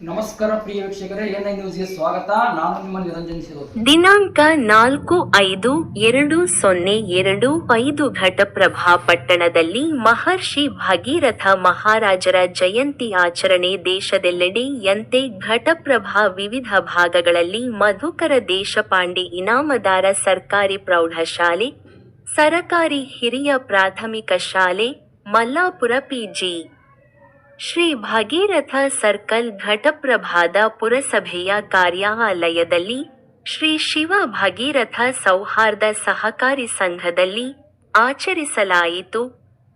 ನಮಸ್ಕಾರ ಪ್ರಿಯ ವೀಕ್ಷಕರೇ, ಎನ್ಐ ನ್ಯೂಸ್ಗೆ ಸ್ವಾಗತ. ನಾನು ನಿಮ್ಮ ನಿರಂಜನ್ ದಿನಾಂಕ ನಾಲ್ಕು ಐದು ಎರಡು ಸೊನ್ನೆ ಎರಡು ಐದು ಘಟಪ್ರಭಾ ಪಟ್ಟಣದಲ್ಲಿ ಮಹರ್ಷಿ ಭಗೀರಥ ಮಹಾರಾಜರ ಜಯಂತಿ ಆಚರಣೆ ದೇಶದೆಲ್ಲೆಡೆಯಂತೆ ಘಟಪ್ರಭಾ ವಿವಿಧ ಭಾಗಗಳಲ್ಲಿ ಮಧುಕರ ದೇಶಪಾಂಡೆ ಇನಾಮದಾರ ಸರ್ಕಾರಿ ಪ್ರೌಢಶಾಲೆ, ಸರಕಾರಿ ಹಿರಿಯ ಪ್ರಾಥಮಿಕ ಶಾಲೆ, ಮಲ್ಲಾಪುರ ಪಿಜಿ. ಶ್ರೀ ಭಾಗೀರಥ ಸರ್ಕಲ್ ಘಟಪ್ರಭಾದ ಪುರಸಭೆಯ ಕಾರ್ಯಾಲಯದಲ್ಲಿ ಶ್ರೀ ಶಿವ ಭಾಗೀರಥ ಸೌಹಾರ್ದ ಸಹಕಾರಿ ಸಂಘದಲ್ಲಿ ಆಚರಿಸಲಾಯಿತು.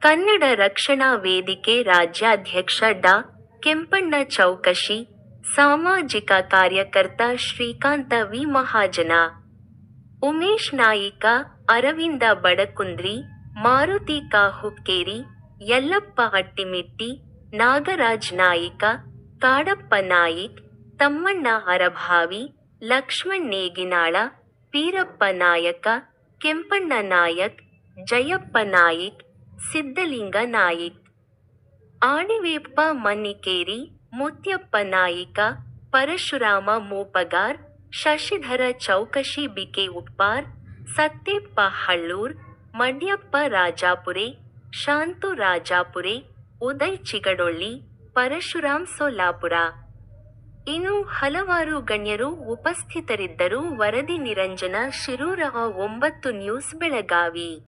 ಕನ್ನಡ ರಕ್ಷಣಾ ವೇದಿಕೆ ರಾಜ್ಯಾಧ್ಯಕ್ಷ ಡಾ. ಕೆಂಪಣ್ಣ ಚೌಕಶಿ, ಸಾಮಾಜಿಕ ಕಾರ್ಯಕರ್ತ Shrikanta V. Mahajana, Umesh Naika, Aravinda Badakundri, Maruti Kahukkeri, Yallappa Hattimitti Nagaraj Naika Kadappa Naik, Tammanna Harabhavi, Lakshman Neginal Pirappa Nayaka, Kempanna Nayak, Jayappa Naik Siddalinga Naik. Aniveppa Mannikeri, Mutyappa Naika, Parashurama Mupagar, Shashidhara Choukashi B K Uppar Satyappa Hallur, Madyappa Rajapure, Shantu Rajapure Uday Chigadolli Parashuram Solapura. ಇನ್ನು ಹಲವಾರು ಗಣ್ಯರು ಉಪಸ್ಥಿತರಿದ್ದರು ವರದಿ ನಿರಂಜನ ಶಿರೂರ ಒಂಬತ್ತು news Belagavi.